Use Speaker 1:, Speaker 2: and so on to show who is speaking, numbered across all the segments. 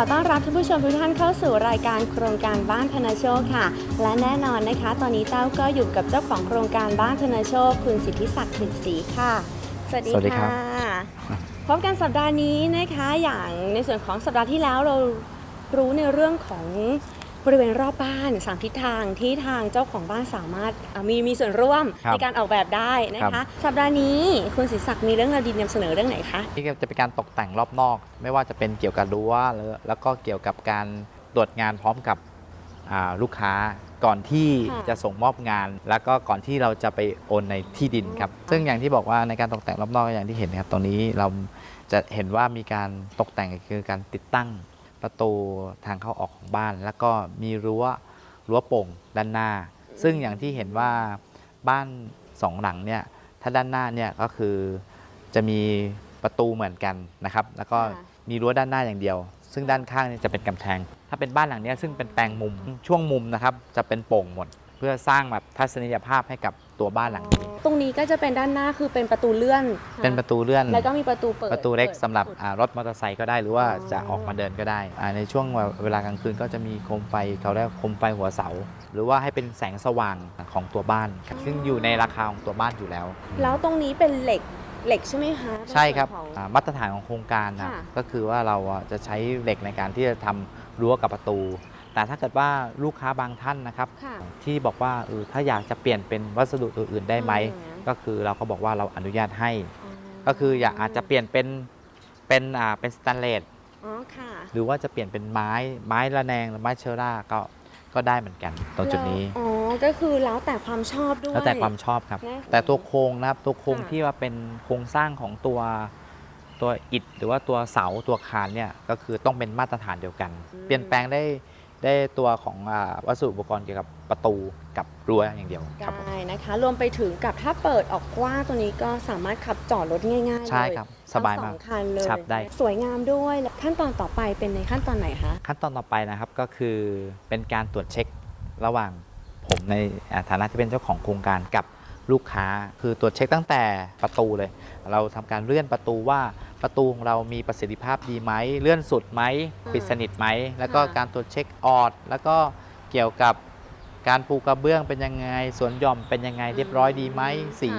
Speaker 1: อต้อนรับท่านผู้ชมทุกท่านเข้าสู่รายการโครงการบ้านธนโชคค่ะ และแน่นอนนะคะ ตอนนี้เต้าก็อยู่กับเจ้าของโครงการบ้านธนโชค คุณสิทธิศักดิ์ถึกศรีค่ะ สวัสดี
Speaker 2: สวัสดีครั
Speaker 1: ค่ะ
Speaker 2: บ
Speaker 1: พบกันสัปดาห์นี้นะคะ อย่างในส่วนของสัปดาห์ที่แล้วเรารู้ในเรื่องของ บริเวณรอบบ้านสามทิศทางที่ทางเจ้าของบ้านสามารถอะมีมีส่วนร่วม
Speaker 2: ครับ
Speaker 1: ในการออกแบบได้นะ
Speaker 2: ครั
Speaker 1: คะ
Speaker 2: บ
Speaker 1: สัปดาห์นี้คุณศิศักดิ์มีเรื่องราวดีนำเสนอเรื่องไหนคะ
Speaker 2: นี่ก็จะเป็นการตกแต่งรอบนอก ไม่ว่าจะเป็นเกี่ยวกับรั้วแล้วแล้วก็เกี่ยวกับการตรวจงานพร้อมกับอ่าลูกค้าก่อนที่
Speaker 1: ค่ะ
Speaker 2: จะส่งมอบงาน แล้วก็ก่อนที่เราจะไปโอนในที่ดินครับ
Speaker 1: ค่ะ
Speaker 2: ซึ่งอย่างที่บอกว่าในการตกแต่งรอบนอกอย่างที่เห็นนะครับตรงนี้เราจะเห็นว่ามีการตกแต่งคือการติดตั้ง ประตูทางเข้าออกของบ้าน แล้วก็มีรั้วรั้วโป่งด้านหน้า ซึ่งอย่างที่เห็นว่าบ้านสองหลังเนี่ยถ้าด้านหน้าเนี่ยก็คือจะมีประตูเหมือนกันนะครับ แล้วก็
Speaker 1: ค่ะ
Speaker 2: มีรั้วด้านหน้าอย่างเดียว ซึ่งด้านข้างเนี่ยจะเป็นกำแพง ถ้าเป็นบ้านหลังเนี้ยซึ่งเป็นแปลงมุมช่วงมุมนะครับ จะเป็นโป่งหมด เพื่อสร้างแบบทัศนียภาพให้กับตัวบ้านหลังนี้
Speaker 1: ตรงนี้ก็จะเป็นด้านหน้าคือเป็นประตูเลื่อน
Speaker 2: เป็นประตูเลื่อน
Speaker 1: แล้วก็มีประตูเปิด
Speaker 2: ประตูเล็ก
Speaker 1: ปิด
Speaker 2: สำหรับ
Speaker 1: ปิด
Speaker 2: อ่ารถมอเตอร์ไซค์ก็ได้หรือว่า
Speaker 1: อ๋อ
Speaker 2: จะออกมาเดินก็ได้อ่าในช่วงเวลากลางคืนก็จะมีโคมไฟเขาเรียกโคมไฟหัวเสา หรือว่าให้เป็นแสงสว่างของตัวบ้านครับซึ่งอยู่ในราคาของตัวบ้านอยู่แล้ว
Speaker 1: แล้วตรงนี้เป็นเหล็กเหล็กใช่ไหมคะ
Speaker 2: ใช่ครับ
Speaker 1: ในส่วนของ
Speaker 2: อ่ามาตรฐานของโครงการนะ
Speaker 1: ค่ะ
Speaker 2: ก็คือว่าเราอะจะใช้เหล็กในการที่จะทำรั้วกับประตู แต่ถ้าเกิดว่าลูกค้าบางท่านนะครับ
Speaker 1: ค่ะ
Speaker 2: ที่บอกว่าเออถ้าอยากจะเปลี่ยนเป็นวัสดุตัวอื่นได้ไหม
Speaker 1: อืม
Speaker 2: ก็คือเราก็บอกว่าเราอนุญาตให้ ก็คืออยากอาจจะเปลี่ยนเป็นเป็นอ่าเป็นสแตนเลส
Speaker 1: อ๋อค่ะ
Speaker 2: หรือว่าจะเปลี่ยนเป็นไม้ไม้ระแนงหรือไม้เชอร่าก็ก็ได้เหมือนกันตรงจุดนี้
Speaker 1: แล้วอ๋อ ก็คือแล้วแต่ความชอบด้วย
Speaker 2: แล้วแต่ความชอบครับ
Speaker 1: นะ
Speaker 2: แต่ตัวโครงนะครับตัวโครง
Speaker 1: ค่ะ
Speaker 2: ที่ว่าเป็นโครงสร้างของตัวตัวอิฐหรือว่าตัวเสาตัวคานเนี่ยก็คือต้องเป็นมาตรฐานเดียวกัน เปลี่ยนแปลงได้ ได้ตัวของอ่าวัสดุอุปกรณ์เกี่ยวกับประตูกับรั้วอย่างเดียวครับผม
Speaker 1: ได้นะคะ รวมไปถึงกับถ้าเปิดออกกว้างตัวนี้ก็สามารถขับจอดรถง่ายๆเลย
Speaker 2: ใช่ครับ สบาย
Speaker 1: ทั้ง
Speaker 2: มาก
Speaker 1: สองคันเลย
Speaker 2: ครับได้
Speaker 1: สวยงามด้วยแล้วขั้นตอนต่อไปเป็นในขั้นตอนไหนคะ
Speaker 2: ขั้นตอนต่อไปนะครับก็คือเป็นการตรวจเช็คระหว่างผมในอ่าฐานะที่เป็นเจ้าของโครงการกับลูกค้า คือตรวจเช็คตั้งแต่ประตูเลย เราทำการเลื่อนประตูว่า ประตูของเรามีประสิทธิภาพดีไหม เลื่อนสุดไหม
Speaker 1: อ่า
Speaker 2: ปิดสนิทไหม แล้วก็
Speaker 1: ค่ะ
Speaker 2: การตรวจเช็คออด แล้วก็เกี่ยวกับการปูกระเบื้องเป็นยังไง สวนหย่อมเป็นยังไง เรียบร้อยดีไหม สี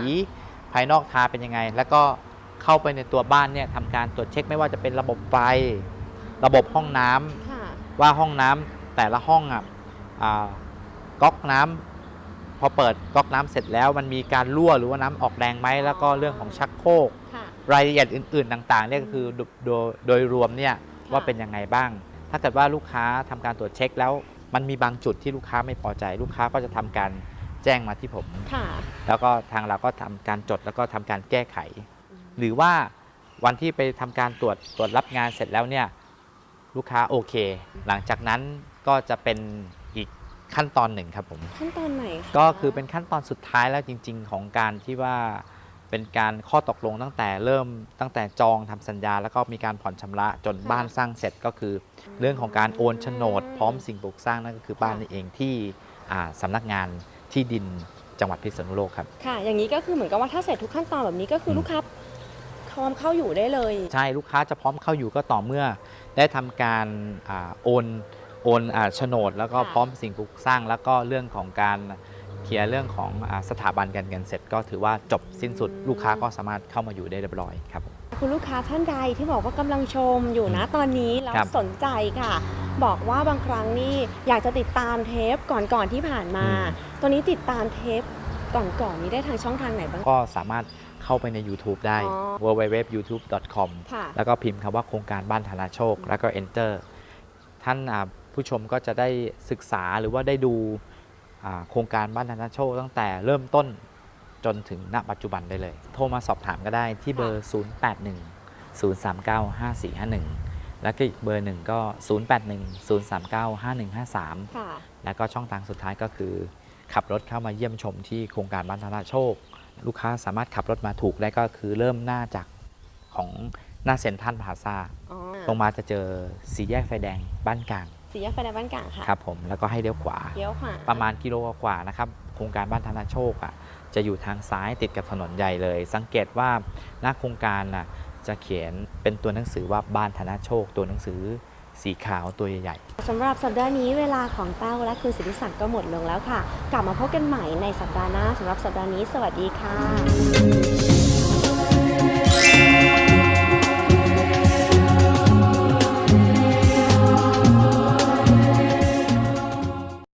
Speaker 2: ภายนอกทาเป็นยังไง แล้วก็เข้าไปในตัวบ้านเนี่ยทำการตรวจเช็คไม่ว่าจะเป็นระบบไฟ ระบบห้องน้ำ
Speaker 1: ค่ะ
Speaker 2: ว่าห้องน้ำแต่ละห้องอะอ่าก๊อกน้ำพอเปิดก๊อกน้ำเสร็จแล้วมันมีการรั่วหรือว่าน้ำออกแรงไหมแล้วก็เรื่องของชักโครก
Speaker 1: ค่ะ
Speaker 2: รายละเอียดอื่น ๆ ต่างๆเนี่ยก็คือโดโดยโดยรวมเนี่ยว่าเป็นยังไงบ้าง ถ้าเกิดว่าลูกค้าทำการตรวจเช็คแล้วมันมีบางจุดที่ลูกค้าไม่พอใจ ลูกค้าก็จะทำการแจ้งมาที่ผม
Speaker 1: ค่ะ
Speaker 2: แล้วก็ทางเราก็ทำการจดแล้วก็ทำการแก้ไข หรือว่าวันที่ไปทำการตรวจตรวจรับงานเสร็จแล้วเนี่ยลูกค้าโอเค หลังจากนั้นก็จะเป็นอีกขั้นตอนหนึ่งครับผม
Speaker 1: ขั้นตอนไหนคะ
Speaker 2: ก็คือเป็นขั้นตอนสุดท้ายแล้วจริง ๆ ของการที่ว่า เป็นการข้อตกลงตั้งแต่เริ่มตั้งแต่จองทำสัญญา แล้วก็มีการผ่อนชำระจนบ้านสร้างเสร็จก็คือ เรื่องของการโอนโฉนด พร้อมสิ่งปลูกสร้างนั่นก็คือบ้านนี่เองที่อ่าสำนักงานที่ดินจังหวัดพิษณุโลกครับ
Speaker 1: ค่ะ อย่างนี้ก็คือเหมือนกับว่าถ้าเสร็จทุกขั้นตอนแบบนี้ก็คืออ
Speaker 2: ม
Speaker 1: ลูกค้าพร้อมเข้าอยู่ได้เลย
Speaker 2: ใช่ลูกค้าจะพร้อมเข้าอยู่ก็ต่อเมื่อ ได้ทำการอาโอนโอนอาโฉนด แล้วก็
Speaker 1: ค่ะ
Speaker 2: พร้อมสิ่งปลูกสร้างแล้วก็เรื่องของการ เคลียร์เรื่องของอาสถาบันการเงินเสร็จ ก็ถือว่าจบสิ้นสุดลูกค้าก็สามารถเข้ามาอยู่ได้เรียบร้อยครับผม
Speaker 1: คุณลูกค้าท่านใดที่บอกว่ากำลังชมอยู่นะตอนนี้แล้ว
Speaker 2: ครับ
Speaker 1: สนใจค่ะ บอกว่าบางครั้งนี่อยากจะติดตามเทปก่อนๆที่ผ่านมาตัวนี้ติดตามเทปก่อนๆนี้ได้ทางช่องทางไหนบ้าง
Speaker 2: ก็สามารถเข้าไปใน YouTube ได้
Speaker 1: อ๋
Speaker 2: www.youtube.com
Speaker 1: ค่ะ
Speaker 2: แล้วก็พิมพ์คำว่าโครงการบ้านธนาโชค แล้วก็ enter ท่านอ่าผู้ชมก็จะได้ศึกษาหรือว่าได้ดูอ่า โครงการบ้านธนาโชคตั้งแต่เริ่มต้นจนถึงณปัจจุบันได้เลย โทรมาสอบถามก็ได้ที่เบอร์ 081 039 5451 แล้วก็อีกเบอร์หนึ่งก็ 081 039 5153
Speaker 1: ค่ะ
Speaker 2: แล้วก็ช่องทางสุดท้ายก็คือ ขับรถเข้ามาเยี่ยมชมที่โครงการบ้านธนาโชค ลูกค้าสามารถขับรถมาถูกได้ก็คือเริ่มหน้าจากของหน้าเซ็นทรัลพลาซา
Speaker 1: อ๋อ
Speaker 2: ลงมาจะเจอสีแยกไฟแดงบ้านกลาง
Speaker 1: สี่แยกไฟแดงบ้านกลางค่ะ
Speaker 2: ครับผมแล้วก็ให้เลี้ยวขวา
Speaker 1: เลี้ยวขวา
Speaker 2: ประมาณกิโลกว่าๆนะครับโครงการบ้านธนาโชคอะจะอยู่ทางซ้ายติดกับถนนใหญ่เลย สังเกตว่าหน้าโครงการน่ะจะเขียนเป็นตัวหนังสือว่าบ้านธนาโชค ตัวหนังสือสีขาวตัวใหญ่
Speaker 1: สำหรับสัปดาห์นี้เวลาของเต้าและคุณสิทธิศักดิ์ก็หมดลงแล้วค่ะ กลับมาพบกันใหม่ในสัปดาห์หน้าสำหรับสัปดาห์นี้ สวัสดีค่ะ